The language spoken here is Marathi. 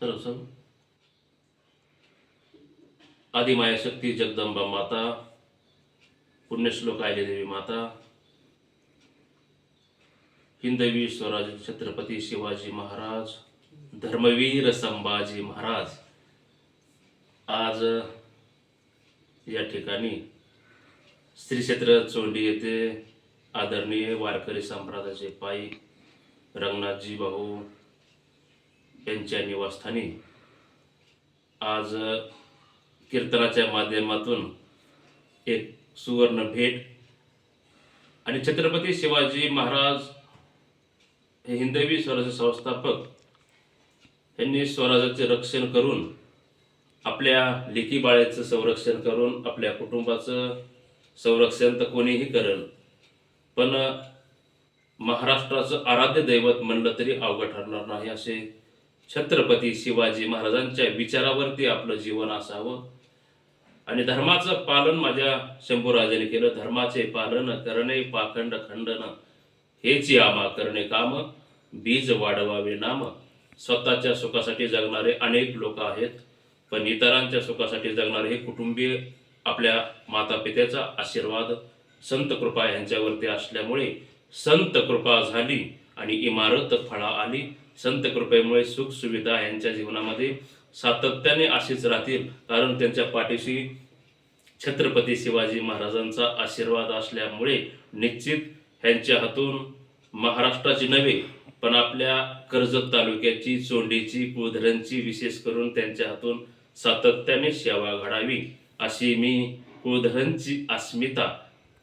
तर असं आदिमाया शक्ती जगदंबा माता पुण्यश्लोक देवी माता हिंदवी स्वराज छत्रपती शिवाजी महाराज धर्मवीर संभाजी महाराज. आज या ठिकाणी श्री क्षेत्र चोंडी येथे आदरणीय वारकरी संप्रदायाचे पायी रंगनाथजी भाऊ त्यांच्या निवासस्थानी. आज कीर्तनाच्या माध्यमातून एक सुवर्ण भेट आणि छत्रपती शिवाजी महाराज हे हिंदवी स्वराज्य संस्थापक यांनी स्वराज्याचे रक्षण करून आपल्या लेकी बाळेचं संरक्षण करून आपल्या कुटुंबाचं संरक्षण तर कोणीही करेल पण महाराष्ट्राचं आराध्य दैवत म्हणलं तरी अवघड ठरणार नाही असे छत्रपती शिवाजी महाराजांच्या विचारावरती आपलं जीवन असावं. आणि धर्माचं पालन माझ्या शंभूराजाने केलं. धर्माचे पालन करणे पाखंड खंडन हेच आमा करणे काम. बीज वाढवावे नाम. स्वतःच्या सुखासाठी जगणारे अनेक लोक आहेत पण इतरांच्या सुखासाठी जगणारे हे कुटुंबीय आपल्या माता पित्याचा आशीर्वाद. संत कृपा यांच्यावरती असल्यामुळे संत कृपा झाली आणि इमारत फळा आली. संत कृपेमुळे सुख सुविधा यांच्या जीवनामध्ये सातत्याने अशीच राहतील. कारण त्यांच्या पाठीशी छत्रपती शिवाजी महाराजांचा आशीर्वाद असल्यामुळे निश्चित ह्यांच्या हातून महाराष्ट्राची नव्हे पण आपल्या कर्जत तालुक्याची चोंडीची कुळधरांची विशेष करून त्यांच्या हातून सातत्याने सेवा घडावी अशी मी कुळधरांची अस्मिता